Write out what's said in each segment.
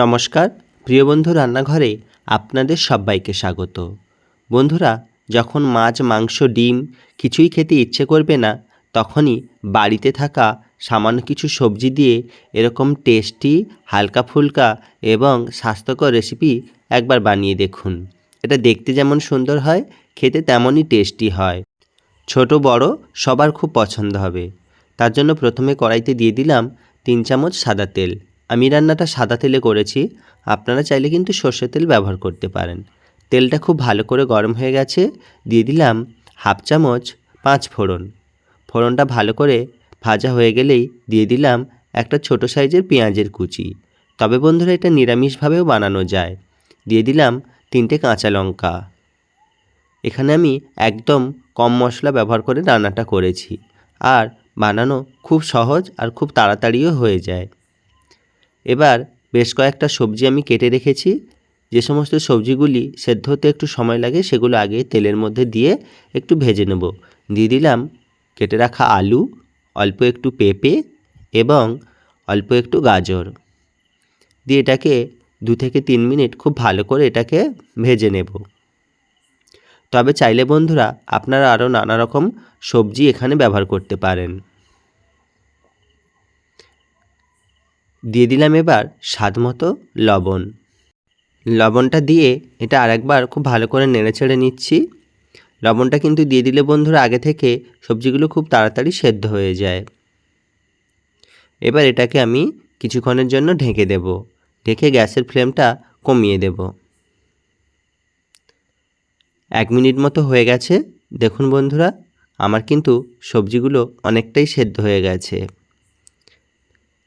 নমস্কার, প্রিয় বন্ধু রান্নাঘরে আপনাদের সবাইকে স্বাগত। বন্ধুরা, যখন মাছ, মাংস, ডিম কিছুই খেতে ইচ্ছে করবে না, তখনই বাড়িতে থাকা সামান্য কিছু সবজি দিয়ে এরকম টেস্টি হালকা ফুলকা এবং স্বাস্থ্যকর রেসিপি একবার বানিয়ে দেখুন। এটা দেখতে যেমন সুন্দর হয়, খেতে তেমনই টেস্টি হয়। ছোট, বড় সবার খুব পছন্দ হবে। তার জন্য প্রথমে কড়াইতে দিয়ে দিলাম তিন চামচ সাদা তেল। আমি রান্নাটা সাদা তেলে করেছি, আপনারা চাইলে কিন্তু সর্ষের তেল ব্যবহার করতে পারেন। তেলটা খুব ভালো করে গরম হয়ে গেছে, দিয়ে দিলাম হাফ চামচ পাঁচ ফোড়ন। ফোড়নটা ভালো করে ভাজা হয়ে গেলেই দিয়ে দিলাম একটা ছোট সাইজের পেঁয়াজের কুচি। তবে বন্ধুরা এটা নিরামিষভাবেও বানানো যায়। দিয়ে দিলাম তিনটে কাঁচা লঙ্কা। এখানে আমি একদম কম মশলা ব্যবহার করে রান্নাটা করেছি। আর বানানো খুব সহজ আর খুব তাড়াতাড়িও হয়ে যায়। এবার বেশ কয়েকটা সবজি আমি কেটে রেখেছি। যে সমস্ত সবজিগুলি সেদ্ধ হতে একটু সময় লাগে, সেগুলো আগে তেলের মধ্যে দিয়ে একটু ভেজে নেব। দিয়ে দিলাম কেটে রাখা আলু, অল্প একটু পেঁপে এবং অল্প একটু গাজর। দিয়ে এটাকে দু থেকে তিন মিনিট খুব ভালো করে এটাকে ভেজে নেব। তবে চাইলে বন্ধুরা, আপনারা আরও নানা রকম সবজি এখানে ব্যবহার করতে পারেন। দিয়ে দিলাম এবার স্বাদ মতো লবণ। লবণটা দিয়ে এটা আরেকবার খুব ভালো করে নেড়ে ছেড়ে নিচ্ছি। লবণটা কিন্তু দিয়ে দিলে বন্ধুরা আগে থেকে সবজিগুলো খুব তাড়াতাড়ি সেদ্ধ হয়ে যায়। এবার এটাকে আমি কিছুক্ষণের জন্য ঢেকে দেব। ঢেকে গ্যাসের ফ্লেমটা কমিয়ে দেব। এক মিনিট মতো হয়ে গেছে। দেখুন বন্ধুরা, আমার কিন্তু সবজিগুলো অনেকটাই সেদ্ধ হয়ে গেছে।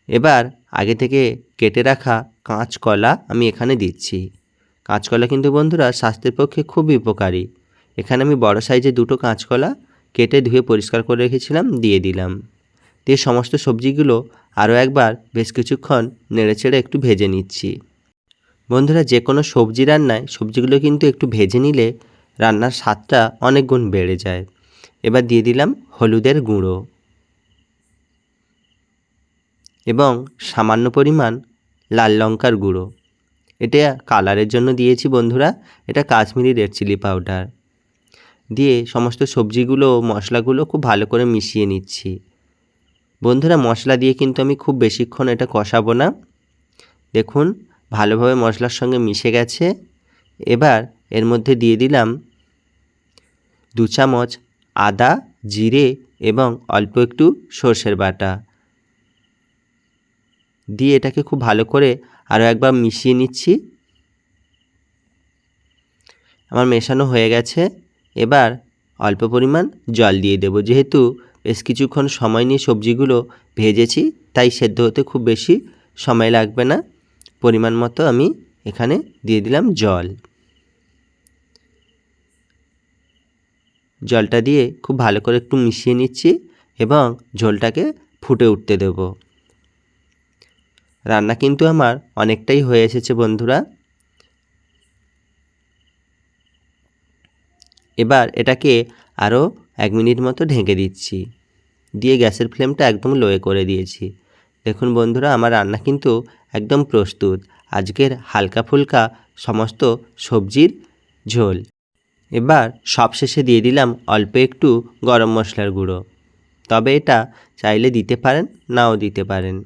এবার আগে থেকে কেটে রাখা কাঁচকলা আমি এখানে দিচ্ছি। কাঁচকলা কিন্তু বন্ধুরা স্বাস্থ্যের পক্ষে খুবই উপকারী। এখানে আমি বড় সাইজে দুটো কাঁচকলা কেটে ধুয়ে পরিষ্কার করে রেখেছিলাম, দিয়ে দিলাম। দিয়ে সমস্ত সবজিগুলো আরও একবার বেশ কিছুক্ষণ নেড়েচেড়ে একটু ভেজে নিচ্ছি। বন্ধুরা যে কোনো সবজি রান্নায় সবজিগুলো কিন্তু একটু ভেজে নিলে রান্নার স্বাদটা অনেক গুণ বেড়ে যায়। এবার দিয়ে দিলাম হলুদের গুঁড়ো। এবং সামান্য পরিমাণ লাল লঙ্কার গুঁড়ো। এটা কালারের জন্য দিয়েছি বন্ধুরা। এটা কাশ্মীরি রেড চিলি পাউডার। দিয়ে সমস্ত সবজিগুলো, মশলাগুলো খুব ভালো করে মিশিয়ে নিচ্ছি। বন্ধুরা, মশলা দিয়ে কিন্তু আমি খুব বেশিক্ষণ এটা কষাবো না। দেখুন, ভালোভাবে মশলার সঙ্গে মিশে গেছে। এবার এর মধ্যে দিয়ে দিলাম দু চামচ আদা, জিরে এবং অল্প একটু সর্ষের বাটা। দিয়ে এটাকে খুব ভালো করে আরও একবার মিশিয়ে নিচ্ছি। আমার মেশানো হয়ে গেছে। এবার অল্প পরিমাণ জল দিয়ে দেব। যেহেতু বেশ কিছুক্ষণ সময় নিয়ে সবজিগুলো ভেজেছি, তাই সেদ্ধ হতে খুব বেশি সময় লাগবে না। পরিমাণ মতো আমি এখানে দিয়ে দিলাম জল। জলটা দিয়ে খুব ভালো করে একটু মিশিয়ে নিচ্ছি এবং ঝোলটাকে ফুটে উঠতে দেব। রান্না কিন্তু আমার অনেকটাই হয়ে এসেছে, বন্ধুরা। এবার এটাকে আরও এক মিনিট মতো ঢেকে দিচ্ছি। দিয়ে গ্যাসের ফ্লেমটা একদম লোয়ে করে দিয়েছি। দেখুন বন্ধুরা, আমার রান্না কিন্তু একদম প্রস্তুত। আজকের হালকা ফুলকা সমস্ত সবজির ঝোল। এবার সবশেষে দিয়ে দিলাম অল্প একটু গরম মশলার গুঁড়ো। তবে এটা চাইলে দিতে পারেন, নাও দিতে পারেন।